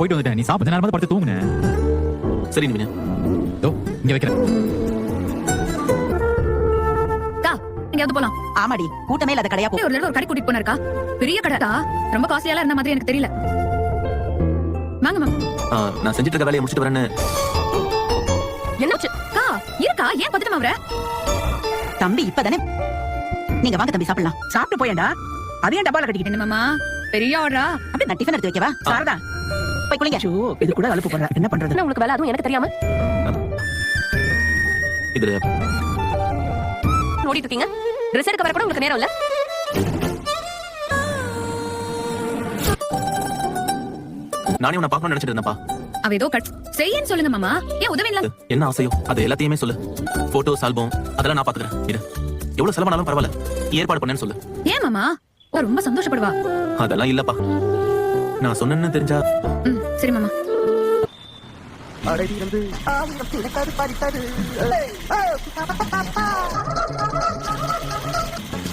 போயிட்டு வந்துட்டேன். நீ சாப்பிட்ட நேரமா படுத்து தூங்குன. சரி நிவினா தோ இங்க வைக்கிறேன். அக்கா எங்கேயாவது போலாம். ஆமாடி கூட்டமே இல்லாத கடையா போ. ஒரு ஒரு கடை கூட்டிட்டு போனாருக்கா? பெரிய கடை. தான். ரொம்ப காஸ்ட்லியாலாம் இருந்த மாதிரி எனக்கு தெரியல. வாங்க மேம் ஆ, நான் செஞ்சுட்டு இருக்க வேலையை முடிச்சிட்டு வரேன்னு. என்னாச்சு அக்கா இருக்கா? ஏன் பதட்டமா வர? தம்பி இப்பதானே. நீங்க வாங்க தம்பி சாப்பிடலாம். சாப்பிட்டு போயேன்டா. அதையும் டப்பால கட்டிக்கிட்டு? மாமா? பெரிய ஆர்டரா அப்படியே நான் டிஃபன் எடுத்து வைக்கவா? சாரதா. போய் குளிங்க ஐயோ, இது கூட அலுப்பு போடுற. என்ன பண்றது? உங்களுக்கு வேலை? அதுவும் எனக்கு தெரியாம. இதுல ஓடிட்டு இருக்கீங்க ட்ரெஸ் எடுக்க வர கூட உங்களுக்கு நேரம் இல்ல. நானே உன்னை பார்க்கணும்னு நினைச்சிட்டு இருந்தேன்ப்பா. அவ ஏதோ கட் செய்யன்னு சொல்லுங்க மாமா. ஏன் உதவி இல்ல? என்ன ஆசையோ? அது எல்லாத்தையுமே சொல்லு. போட்டோஸ் ஆல்பம் அதெல்லாம் நான் பாத்துக்கிறேன் இரு. எவ்வளவு செலவானாலும் பரவாயில்ல. ஏற்பாடு பண்ணேன்னு சொல்லு. ஏன் மாமா? ரொம்ப சந்தோஷப்படுவா. அதெல்லாம் இல்லப்பா. நான் சொன்னேன்னு தெரிஞ்சா ம் சரி மாமா.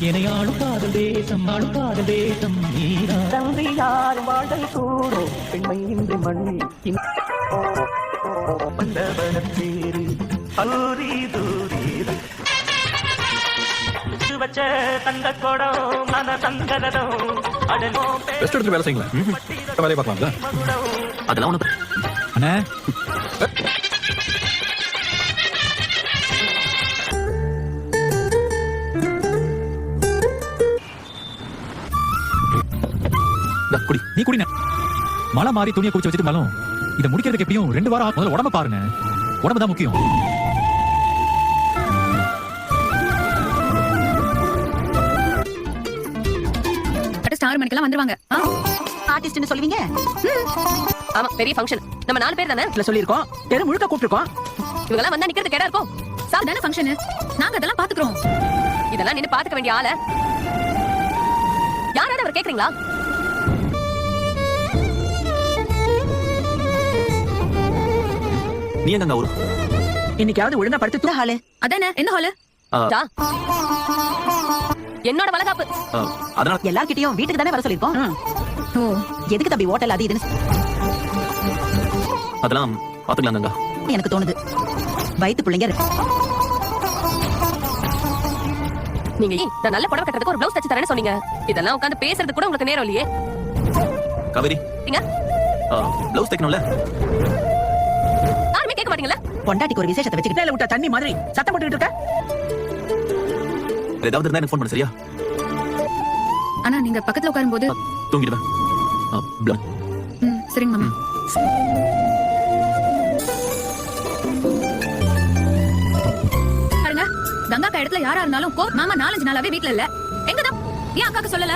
இணையாளும் காதல் தேசம் ஆளும் காதல் தேசம். நீதான். தந்தையார் வாழ்தல் கூடும் பெண்மை இன்றி மண்ணில் வந்தவனத்தேரு அலூரி தூரி வச்ச தங்க கொடம் ரெஸ்ட் எடுத்து வேலை செய்யுங்களேன் வேலையை பார்க்கலாம்ல அதெல்லாம் ஒண்ணு அண்ணே. குடி. நீ குடின மழை மாறி துணியை குடிச்சு வச்சுட்டு மேலும் இதை முடிக்கிறதுக்கு எப்படியும் ரெண்டு வாரம். முதல்ல உடம்ப பாருங்க உடம்பு தான் முக்கியம். மணிக்கெல்லாம் வந்துருவாங்க. ஆர்டிஸ்ட்னு சொல்லுவீங்க? ஆமா பெரிய ஃபங்க்ஷன் நம்ம நாலு பேர் தானே சொல்லியிருக்கோம். தெரு முழுக்க கூப்பிட்டுருக்கோம்? இவங்க எல்லாம் வந்தா நிக்கிறது கேடா இருக்கும். சார் தானே ஃபங்க்ஷன் நாங்க அதெல்லாம் பாத்துக்கிறோம். இதெல்லாம் நின்னு பாத்துக்க வேண்டிய ஆள. யாராவது அவர் கேக்குறீங்களா? நீ எங்க ஊரு? இன்னைக்காவது ஒழுங்கா படுத்து ஹாலு அதானே? என்ன ஹாலு என்னோட வளகாப்பு. அதனால எல்லார்கிட்டயும் வீட்டுக்கு தானே வர சொல்லிருக்கோம். ஓ எதுக்கு தம்பி ஹோட்டல் அது இதுன்னு? அதெல்லாம் பாத்துக்கலாம் கங்கா. எனக்கு தோணுது. வயித்து பிள்ளைங்க. நீங்க நான் நல்ல புடவை கட்டுறதுக்கு ஒரு ப்ளவுஸ் தச்சு தரேன்னு சொன்னீங்க? இதெல்லாம் உட்கார்ந்து பேசுறது கூட உங்களுக்கு நேரம் இல்லையே. காவேரி நீங்க? பிளவுஸ் தைக்கணும்ல? யாருமே கேட்க மாட்டீங்களா? பொண்டாட்டிக்கு ஒரு விசேஷத்தை வச்சுக்கிட்டு விட்ட தண்ணி மாதிரி சத்தம் போட்டுக்கிட்டு இருக்க? வேற ஏதாவது இருந்தா எனக்கு ஃபோன் பண்ணு சரியா? ஆனா நீங்க பக்கத்துல உட்காரும்போது தூங்கிடுவேன். சரிங்க மாமா. பாருங்க கங்கா அக்கா இடத்துல யாரா இருந்தாலும் கோ மாமா நாலஞ்சு நாளாவே வீட்ல இல்ல. எங்கதான்? ஏன் அக்காக்கு சொல்லல?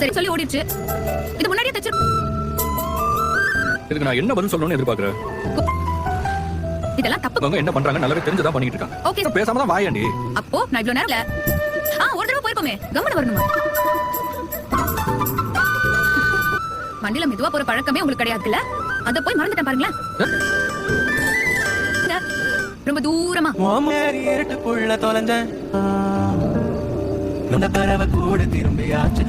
சரி சொல்லி ஓடிடுச்சு. இது முன்னாடியே தச்சு இதுக்கு நான் என்ன பதில் சொல்லணும்னு எதிர்பார்க்கறேன் இதெல்லாம் தப்பு. என்ன பண்றாங்க நல்லாவே தெரிஞ்சுதான் பண்ணிட்டு இருக்காங்க. ஓகே. பேசாம தான் வாயாண்டி. அப்போ நான் இவ்வளவு நேரம் ஆ ஒரு தடவை போயிருக்கோமே. கவனம் வரணுமா? வண்டியில மெதுவா போற பழக்கமே உங்களுக்கு கிடையாதுல்ல? அத போய் மறந்துட்டேன் பாருங்களேன். ரொம்ப தூரமா. இருட்டுக்குள்ள தொலைஞ்ச பறவை கூட திரும்பியாச்சு.